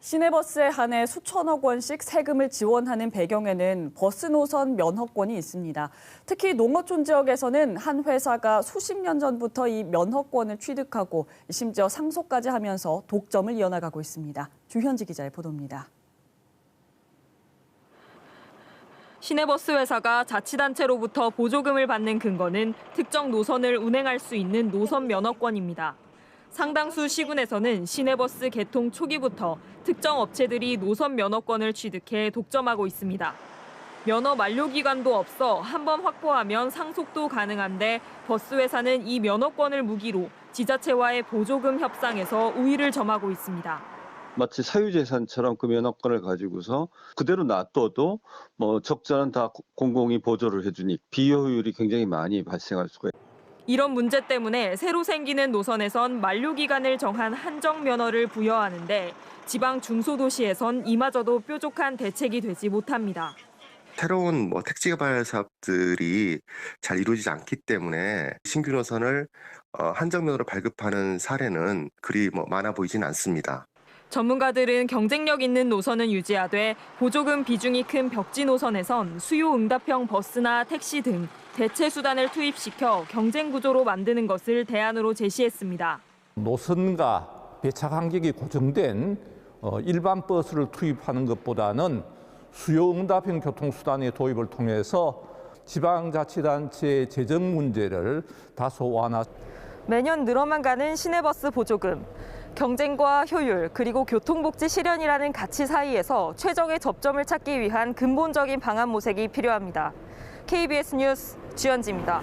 시내버스에 한해 수천억 원씩 세금을 지원하는 배경에는 버스 노선 면허권이 있습니다. 특히 농어촌 지역에서는 한 회사가 수십 년 전부터 이 면허권을 취득하고 심지어 상속까지 하면서 독점을 이어나가고 있습니다. 주현지 기자의 보도입니다. 시내버스 회사가 자치단체로부터 보조금을 받는 근거는 특정 노선을 운행할 수 있는 노선 면허권입니다. 상당수 시군에서는 시내버스 개통 초기부터 특정 업체들이 노선 면허권을 취득해 독점하고 있습니다. 면허 만료 기간도 없어 한 번 확보하면 상속도 가능한데 버스 회사는 이 면허권을 무기로 지자체와의 보조금 협상에서 우위를 점하고 있습니다. 마치 사유재산처럼 그 면허권을 가지고서 그대로 놔둬도 뭐 적자는 다 공공이 보조를 해주니 비효율이 굉장히 많이 발생할 수가 있습니다. 이런 문제 때문에 새로 생기는 노선에선 만료 기간을 정한 한정 면허를 부여하는데 지방 중소도시에선 이마저도 뾰족한 대책이 되지 못합니다. 새로운 뭐 택지 개발 사업들이 잘 이루어지지 않기 때문에 신규 노선을 어, 한정면으로 발급하는 사례는 그리 뭐 많아 보이진 않습니다. 전문가들은 경쟁력 있는 노선은 유지하되 보조금 비중이 큰 벽지 노선에선 수요 응답형 버스나 택시 등 대체 수단을 투입시켜 경쟁 구조로 만드는 것을 대안으로 제시했습니다. 노선과 배차 간격이 고정된 어, 일반 버스를 투입하는 것보다는 수요 응답형 교통수단의 도입을 통해서 지방자치단체의 재정 문제를 다소 완화. 매년 늘어만 가는 시내버스 보조금. 경쟁과 효율 그리고 교통복지 실현이라는 가치 사이에서 최적의 접점을 찾기 위한 근본적인 방안 모색이 필요합니다. KBS 뉴스 주현지입니다.